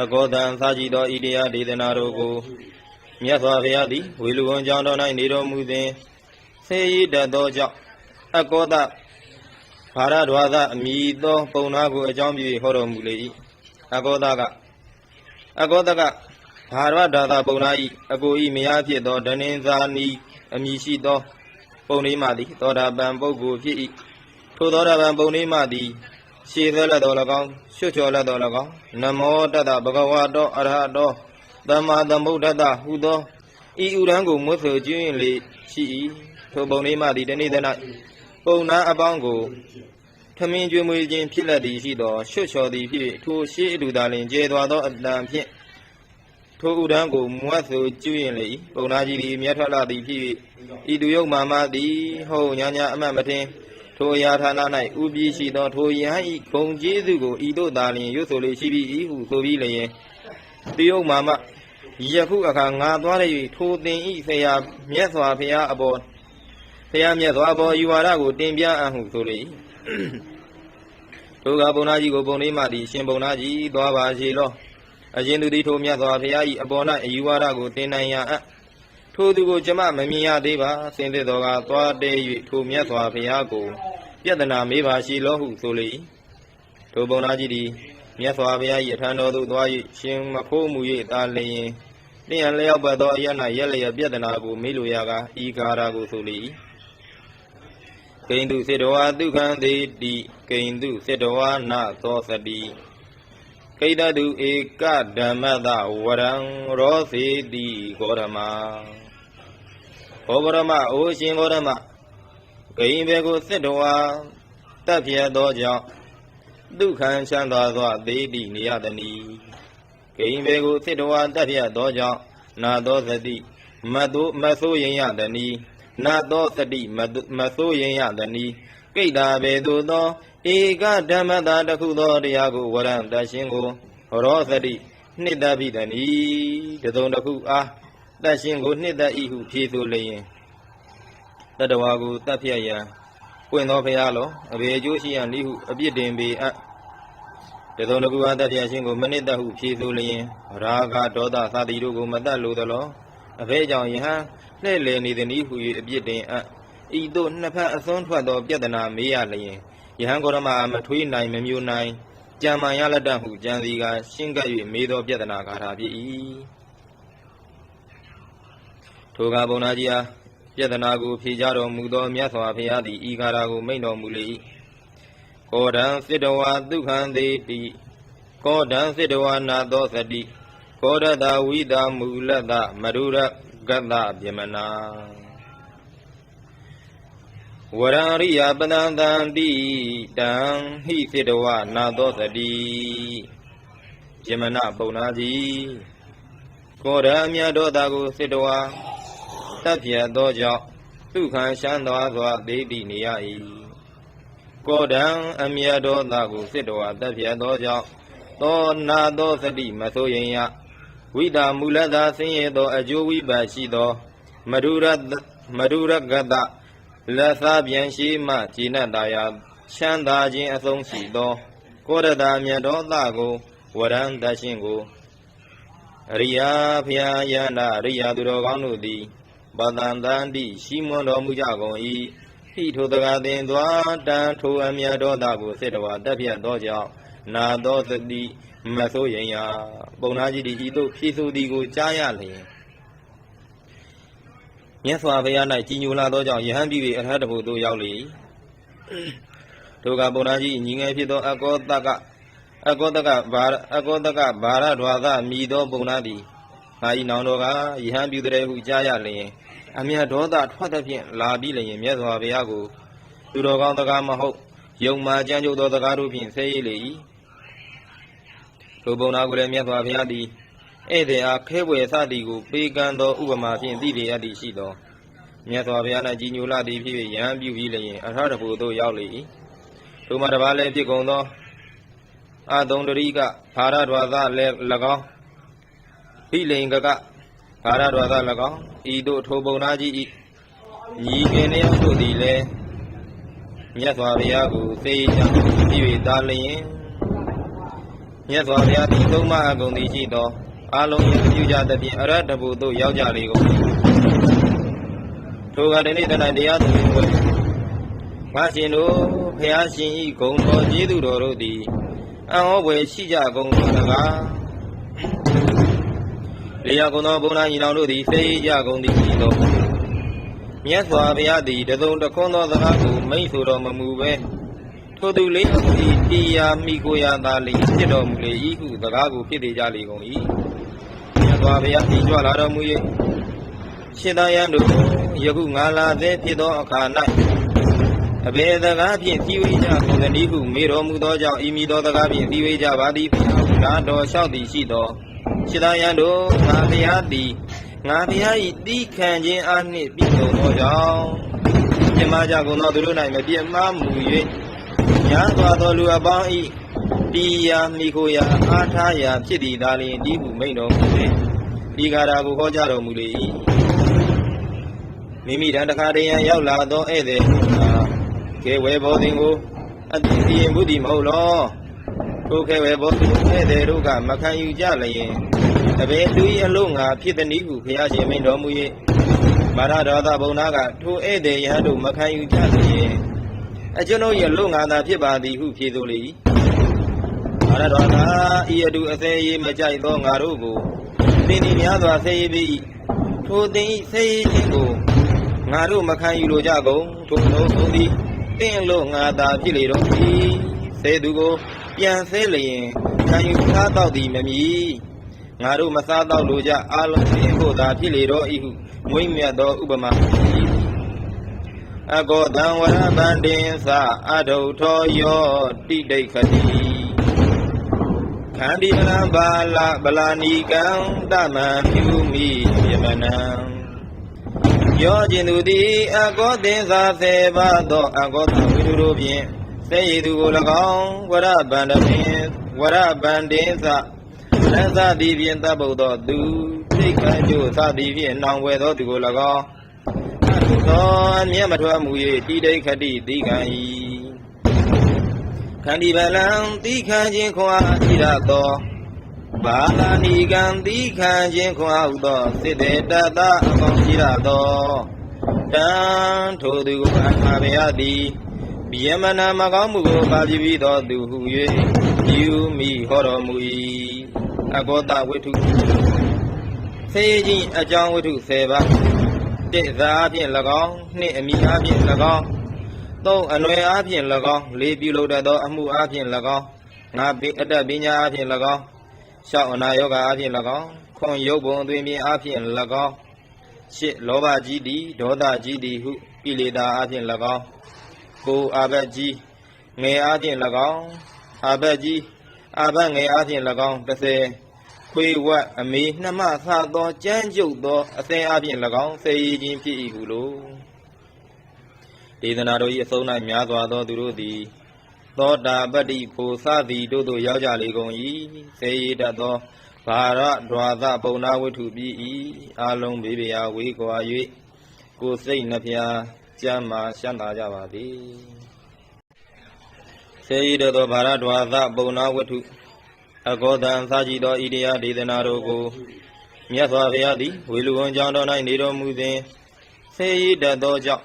အကောတံသာကြည်သောဣတရားဒေသနာတို့ကိုမြတ်စွာဘုရားသည်ဝေလူဝန်ကြောင့်တော်၌နေတော်မူစဉ်ဆေးရည်တတ်သောကြောင့်အကောတဘာရဒွါသအမိသောပုံနာကိုအကြောင်းပြု၍ဟောတော်မူလေ၏အကောတကအကောတကဘာရဒွါသပုံနာ၏အကို၏မယားဖြစ်သောဒနင်ဇာနီအမိရှိသော ပုံလေးမှသည်သောတာပန်ပုဂ္ဂိုလ်ဖြစ်၏ထိုသောတာပန်ပုံလေးမှသည် ရှေသလက်တော်၎င်းရွှတ်ချော်လက်တော်၎င်းနမောတတ္တဘဂဝါတောအရဟတောသမ္မာသမ္ဗုဒ္ဓတ္တဟူသောဤဥရန်ကိုမွတ်ဆိုကျွင်းလေရှိ၏ထိုပုံလေးမှသည်တနေ့တ၌ပုံနာအပေါင်းကိုထမင်းကျွေးမွေးခြင်းဖြစ်လက်သည်ရှိသောရွှတ်ချော်သည်ဖြစ်၍ထိုရှိအတူသာလင်ကျေသွားသောအတန်ဖြင့်ထိုဥရန်ကိုမွတ်ဆိုကျွင်းလေ၏ပုံနာကြီးသည်မြတ်ထွက်လာသည်ဖြစ်၍ဤသူယုတ်မာမသည်ဟုတ်ညာညာအမှတ်မထင် ထိုအရာဌာန၌ဥပြီးရှိသောထိုယဟန်ဤဂုံကျေးဇူးကိုဤတို့သာလျင်ရွတ်ဆိုလေရှိပြီ၏ဟုဆိုပြီးလျင်တယုတ်မာမယခုအခါငါသွားရ၍ထိုသင်ဤဆရာမြတ်စွာဘုရားအပေါ်ဆရာမြတ်စွာအပေါ်ယူဝါဒကိုတင်ပြအပ်ဟုဆိုလေ၏ထိုကဘုံနာကြီးကိုဘုံလေးမှသည်ရှင်ဘုံနာကြီးသွားပါစေလောအရှင်သူသည်ထိုမြတ်စွာဘုရား၏အပေါ်၌အယူဝါဒကိုတင်နိုင်ရအပ် ထိုသူကိုကျမမမြင်ရသေးပါစင်သက်တော်ကသွားတဲ၍ထိုမြတ်စွာဘုရားကိုပြဿနာမေးပါရှိလောဟုဆိုလေ၏ထိုပုံနာကြီးသည်မြတ်စွာဘုရား၏အထံတော်သို့သွား၍ရှင်မဖိုးမူ၍တာလျင်တင်ရလျောက်ပတ်သောအရ၌ရက်လျက်ပြဿနာကိုမေးလိုရကဤကာရာကိုဆိုလေ၏ကိန္တုစေတဝါဒုက္ခံသေးတိကိန္တုစေတဝါနသောသတိကိတ္တတုဧကဓမ္မတဝရံရောစေတိဂေါရမ ဘောဂရမအိုရှင်ဂေါရမဂိင်ဘေကိုစစ်တော်ဟာတပ်ဖြတ်သောကြောင့်ဒုက္ခံချမ်းသာသောသေတိနေရတနီဂိင်ဘေကိုစစ်တော်ဟာတပ်ဖြတ်သောကြောင့်နာသောသတိမတ်သောမဆိုးရင်ရတနီနာသောသတိမတ်မဆိုးရင်ရတနီကိတ္တာဘေသူသောဧကဓမ္မတာတခုသောတရားကိုဝရံတရှင်ကိုရောသတိနှစ်သက်ပြီတနီတစုံတစ်ခုအား တရှင်ကိုနှစ်သက်ဤဟုဖြေဆိုလျင်တတဝါကိုတတ်ဖြတ်ရန်ပွင့်သောဖရာလောအဘေအကျိုးရှိရန်ဤဟုအပြစ်တင်ပေအပ်တစုံတစ်ခုအားတတ်ဖြတ်ခြင်းကိုမနစ်သက်ဟုဖြေဆိုလျင်ရာဂဒေါသသတိတို့ကိုမတတ်လိုသလောအဖေကြောင့်ယဟန်လှဲ့လေနေသည်နည်းဟု၍အပြစ်တင်အပ်ဤသို့နှစ်ဖက်အစွန်းထွက်သောပြဿနာမေးရလျင်ယဟန်ဂေါရမမထွေးနိုင်မမျိုးနိုင်ကြံမှန်ရလက်တတ်ဟုကြံစီကရှင်းကပ်၍မေးသောပြဿနာကာထာဖြစ်၏ ထိုကဘုံနာကြီးအားပြဿနာကိုဖြေကြတော်မူသောမြတ်စွာဘုရားသည်ဤကာထာကိုမိန့်တော်မူလေ၏ကောဒံစစ်တဝါဒုက္ခံသေးတိကောဒံစစ်တဝါနာသောသတိကောဒတဝိတာမူလတမရုရကတ္တပြမနာဝရရိယပဒံတံတိတံဟိစေတဝနာသောသတိယမနပုံနာကြီးကောရအမြတ်တော်တာကိုစေတဝ တပ်ဖြတ်သောကြောင့်သူခံရှမ်းသောစွာဒေတိနေရ၏ကောဒံအမြတ်တော်တာကိုစေတဝတပ်ဖြတ်သောကြောင့်သောနာသောသတိမဆိုရင်ရဝိတာမူလသာဆင်းရဲသော အကျိုးဝိပါရှိသော မရုရတမရုရကတလက်သားပြန်ရှိမှဂျိနတရာချမ်းသာခြင်းအဆုံးရှိသော ကောရတာမြတ်တော်သားကိုဝရံတရှင်ကိုအရိယာဖျာယနာအရိယာသူတော်ကောင်းတို့သည် ပတန်တန်တိရှိမွန်တော်မူကြကုန်၏ဟိထိုတကားတင်သွားတန်ထိုအမြတ်တော်သားကိုစေတဝါတက်ပြတ်သောကြောင့်နာသောသတိမဆိုးရင်ရာပုံနာကြီးသည်ဤသို့ဖြည့်ဆိုသည်ကိုကြားရလျင်မြတ်စွာဘုရား၌ကြီးညိုလာသောကြောင့်ယဟန်ပြည်၏အရဟတဘုသို့ရောက်လေ၏ဒုက္ခပုံနာကြီးညီငယ်ဖြစ်သောအကောတကအကောတကဘာအကောတကဘာရဒွါသမိသောပုံနာသည်ငါ၏နောင်တော်ကယဟန်ပြည်တဲ့ဟုကြားရလျင် အမြတ်ဒေါသထွက်သဖြင့်လာပြီးလျင်မြတ်စွာဘုရားကိုသူတော်ကောင်းတကားမဟုတ်ယုံမာကြမ်းကြုတ်သောတကားတို့ဖြင့်ဆဲရလေ၏ထိုပုံနာကိုလည်းမြတ်စွာဘုရားသည်ဧည့်သည်အားခဲွယ်စသည်ကိုပေးကမ်းသောဥပမာဖြင့်သိပေရသည်ရှိသောမြတ်စွာဘုရား၌ကြီးညိုလာသည်ဖြစ်၍ယဟန်ပြုပြီးလျင်အထရတဘူသို့ရောက်လေ၏ထိုမှာတပါးလည်းဖြစ်ကုန်သောအသုံတရိကဘာရဒွါသလည်း၎င်းဟိလိန်ကက ဘာရဒွါသ၎င်းဤတို့ထိုပုံနာကြီးဤညီငယ်လျောက်တို့သည်လည်းမြတ်စွာဘုရားကိုသိချမ်းပြီး၍တာလျင်မြတ်စွာဘုရားသည်သုံးမအကုန်သည်ရှိသောအာလုံးယပြုကြသဖြင့်အရတ္တဘုသို့ရောက်ကြလေကုန်၏ထိုကတနေ့တနေ့တရားသူဝဲငါရှင်တို့ဘုရားရှင်ဤဂုံတော်ကျေးဇူးတော်တို့သည်အံ့ဩဖွယ်ရှိကြကုန်သောတကား လေယာကုံသောဘုရားညီတော်တို့သည်စေကြကုန်သည်ရှိသောမြတ်စွာဘုရားသည်တစုံတခွန်းသောစကားကိုမိန့်ဆိုတော်မမူပဲထိုသူလေးသည်တရားမိကိုရာသာလျှင်ဖြစ်တော်မူလေ၏ဟုစကားကိုဖြစ်သေးကြလေကုန်၏မြတ်စွာဘုရားသည်ကြွလာတော်မူ၍ရှင်သာယံတို့ယခုငါလာသေးဖြစ်သောအခါ၌အဘယ်စကားဖြင့်သီဝေကြကုန်သနည်းဟုမေတော်မူသောကြောင့်ဤမိသောစကားဖြင့်သီဝေကြပါသည်ဒါတော်လျှောက်သည်ရှိသော ရှင်သာယံတို့ငါဘုရားသည်ငါဘုရား၏တိခံခြင်းအားနှင့်ပြည့်စုံသောကြောင့်ပြမကြကုန်သောသူတို့၌မပြတ်မှားမူ၍ညာစွာသောလူအပေါင်းဤတရားမိခိုရာအားထားရာဖြစ်သည်သာလျှင်ဒီဟုမိန်တော်မူ၏ဒီကာရာကိုဟောကြားတော်မူလေ၏မိမိတန်တခါတည်းရန်ရောက်လာသောဧည့်သည်ဟာကေဝေဘောတင်ကိုအတိစီရင်မှုသည်မဟုတ်လော ထိုကေဝေဘောတင်ဧည့်သည်တို့ကမခံယူကြလျင်အဘယ်သူ၏အလို့ငါဖြစ်သည်နည်းဟုဘုရားရှင်မိန်တော်မူ၏မာရဒေါသဘုံနာကထိုဧည့်သည်ယဟန်တို့မခံယူကြလျင်အကျွန်ုပ်ရဲ့လို့ငါသာဖြစ်ပါသည်ဟုဖြေဆိုလေ၏မာရဒေါသဤအတူအသေးရေးမကြိုက်သောငါတို့ကိုသင်သည်များစွာဆေးရေးပြီး၏ထိုသင်၏ဆေးရေးခြင်းကိုငါတို့မခံယူလိုကြကုန်ထို့သောသုံးသည်သင်လို့ငါသာဖြစ်လေတော့သည်ဆေးသူကို ပြန်ဆဲလျင်ခံယူစားတော့သည်မမီငါတို့မစားတော့လိုကြအာလုံးသင်ဖို့သာဖြစ်လေတော့ဤဟုမွေးမြတ်သောဥပမာရှိ၏အကောတံဝရဗန္တင်သအဒုထောယောတိဒိဋ္ဌတိခန္ဒီမလံဘာလဗလာနီကံတမံပြုမိယမနံယောကျင်သူသည်အကောတင်သာစေပါသောအကောတဝိတုတို့ဖြင့် စေရည်သူကို၎င်းဝရဗန္တပင်ဝရဗန္တင်သလန်သသည်ဖြင့်တပ်ပုတ်သောသူသိက္ခာကျို့သသည်ဖြင့်နောင်ဝယ်သောသူကို၎င်းသောအမျက်မထွက်မူ၍တိဒိဋ္ဌတိတိကံဤခန္ဒီဗလံတိခံခြင်းခွာဣရသောဘာလာနီကံတိခံခြင်းခွာဟုသောစေတေတတအပေါင်းဣရသောတံထိုသူကိုအမှားဗျာသည် ဗျမနာမကောင်းမှုကိုပါပြပြီးသောသူဟု၍ယူမိဟောတော်မူ၏အကောတဝိထုသေခြင်းအကြောင်းဝိထု10ပါးတစ်သာအဖြင့်၎င်းနှစ်အမိအဖြင့်၎င်းသုံးအနွယ်အဖြင့်၎င်းလေးပြုလုပ်တတ်သောအမှုအဖြင့်၎င်းငါပိအတ္တပညာအဖြင့်၎င်းရှောက်အနာယောဂအဖြင့်၎င်းခွန်ရုပ်ပုံအသွင်မြင်အဖြင့်၎င်းရှစ်လောဘကြီးသည်ဒေါသကြီးသည်ဟုကိလေသာအဖြင့်၎င်း ကိုယ်အာဘတ်ကြီးငယ်အဖြင့်၎င်းအာဘတ်ကြီးအာဘတ်ငယ်အဖြင့်၎င်း30ခွေဝတ်အမေနှမဆသောကြမ်းကြုတ်သောအသင်အပြင်၎င်းစေရည်ခြင်းဖြစ်၏ဟုလို့ဒေသနာတော်၏အဆုံး၌များစွာသောသူတို့သည်သောတာပတ္တိဖိုသသည်တို့တို့ရောက်ကြလေကုန်၏စေရည်တတ်သောဘာရဒွါသပုံနာဝတ္ထုပြီး၏အာလုံးဘေးပြာဝေးကွာ၍ကိုယ်စိတ်နှဖျား ကြမ်းမာရှမ်းသာကြပါသည်စေရည်တတ်သောဘာရဒွါသပုံနာဝတ္ထုအကောတံသာကြည်သောဣတရားဒေသနာတို့ကိုမြတ်စွာဘုရားသည်ဝေလူဝန်ကြောင့်တော်၌နေတော်မူသည်ဆေးရည်တတ်သောကြောင့်